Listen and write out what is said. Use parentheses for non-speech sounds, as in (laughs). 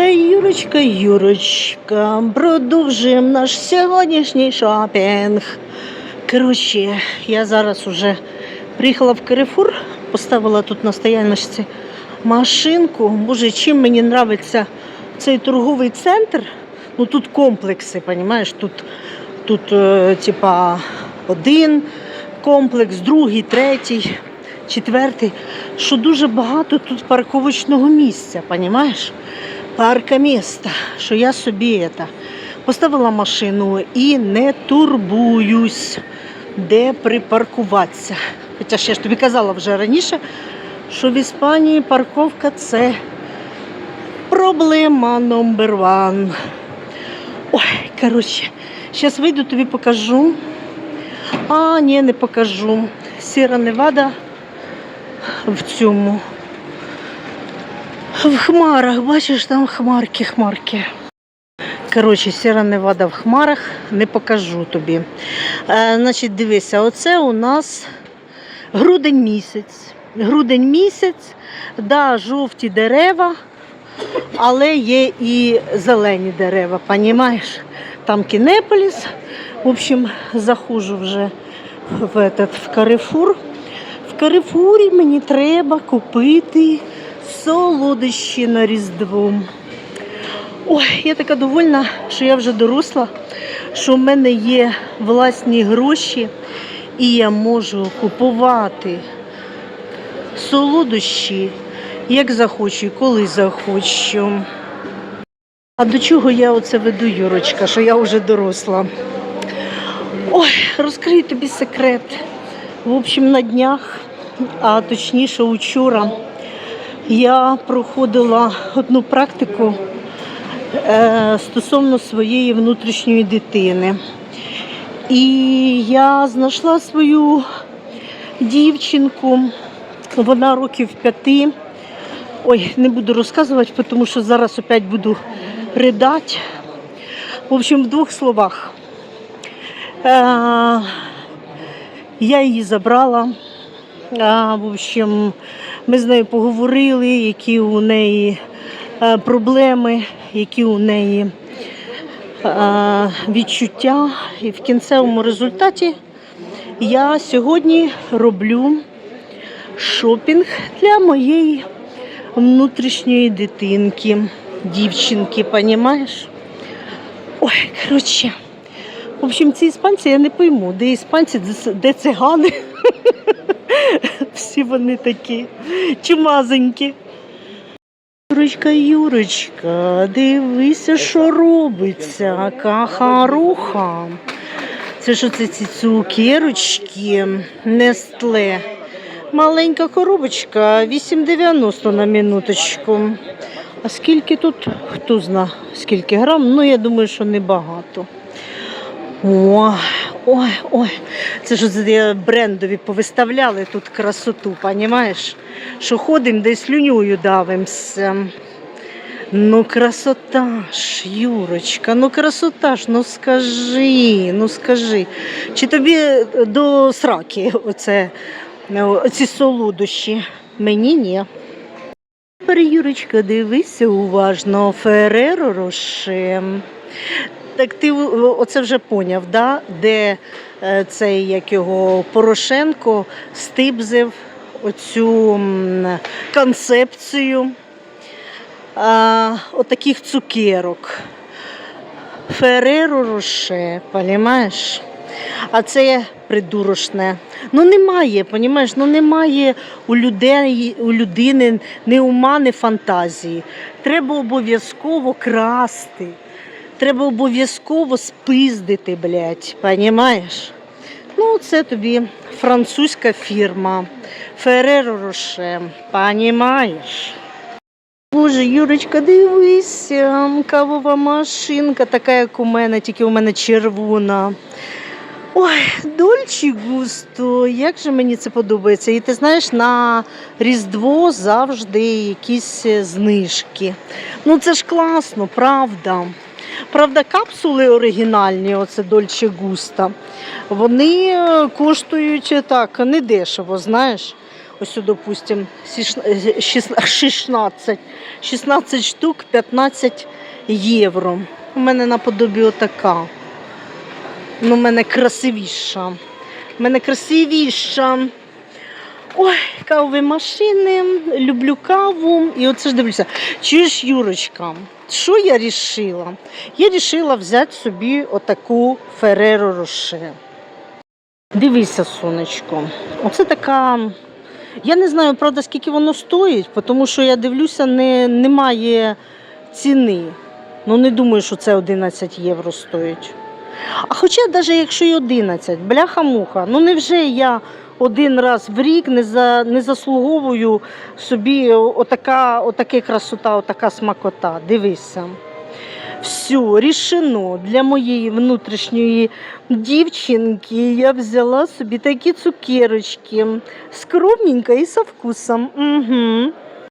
Юрочка, Юрочка, продовжуємо наш сьогоднішній шопінг. Коротше, я зараз уже приїхала в Карифур, поставила тут на стояночці машинку. Боже, чим мені подобається цей торговий центр. Ну тут комплекси, розумієш? Тут, тут е, типа один комплекс, другий, третій, четвертий. Що дуже багато тут парковочного місця, розумієш? Парка міста, що я собі это, поставила машину і не турбуюсь, де припаркуватися. Хоча я ж тобі казала вже раніше, що в Іспанії парковка це проблема номер ван. Ой, коротше, зараз вийду, тобі покажу. А, ні, не покажу. Сіра Невада в цьому. В хмарах, бачиш, там хмарки, хмарки. Коротше, сіра Невада в хмарах, не покажу тобі. Е, значить, дивися, оце у нас грудень місяць. Грудень місяць, да, жовті дерева, але є і зелені дерева, понімаєш? Там Кінеполіс. В общем, захожу вже в, этот, в Карифур. В Карифурі мені треба купити солодощі на Різдво. Ой, я така довольна, що я вже доросла, що в мене є власні гроші, і я можу купувати солодощі, як захочу коли захочу. А до чого я оце веду, Юрочка, що я вже доросла? Ой, розкрию тобі секрет. В общем, на днях, а точніше учора, я проходила одну практику е, стосовно своєї внутрішньої дитини. І я знайшла свою дівчинку, вона років п'яти. Ой, не буду розказувати, тому що зараз опять буду ридати. В общем, в двох словах. Е, я її забрала. В общем, ми з нею поговорили, які у неї е, проблеми, які у неї е, відчуття. І в кінцевому результаті я сьогодні роблю шопінг для моєї внутрішньої дитинки, дівчинки, понімаєш? Ой, коротше. В общем, ці іспанці я не пойму, де іспанці, де цигани. (laughs) Всі вони такі чумазенькі. Юрочка, Юрочка, дивися, що робиться. Кахаруха. Це що це ці цукерочки, Нестле. Маленька коробочка, 8,90 на минуточку. А скільки тут? Хто зна, скільки грам? Ну, я думаю, що небагато. Ой, ой, ой. Це ж брендові повиставляли тут красоту, понімаєш? Що ходимо, де слюнюю давимося. Ну, красота ж, Юрочка, ну красота ж, ну скажи, ну скажи. Чи тобі до сраки оце, ну, оці солодощі? Мені ні. Тепер, Юрочка, дивися уважно, Фереро Рошем. Так ти оце вже поняв, да? де е, цей як його Порошенко стибзив оцю концепцію а, отаких цукерок. Фереро Роше, понімаєш? А це придурошне. Ну немає, понімаєш, ну немає у людей, у людини ні ума, ні фантазії. Треба обов'язково красти. Треба обов'язково спиздити, блядь, понімаєш? Ну, це тобі французька фірма Фереро Роше, понімаєш? Боже, Юрочка, дивися, кавова машинка, така, як у мене, тільки у мене червона. Ой, дольчі густо, як же мені це подобається. І ти знаєш, на Різдво завжди якісь е, знижки. Ну це ж класно, правда. Правда, капсули оригінальні, оце Дольче Густа, вони е, коштують е, так недешево, знаєш. Ось, допустим, 16, 16 (laughs) штук 15 євро. У мене наподобі отака. Ну, у мене красивіша. У мене красивіша. Ой, кавові машини, люблю каву. І оце ж дивлюся. Чуєш, Юрочка, що я рішила? Я рішила взяти собі отаку Ferrero Rocher. Дивися, сонечко. Оце така. Я не знаю, правда, скільки воно стоїть, тому що я дивлюся, не, немає ціни. Ну, не думаю, що це 11 євро стоїть. А хоча, навіть якщо й 11, бляха-муха, ну невже я один раз в рік не, за, не заслуговую собі отака, отака красота, отака смакота. Дивися. Все, рішено для моєї внутрішньої дівчинки я взяла собі такі цукерочки. Скромненько і со вкусом. Угу.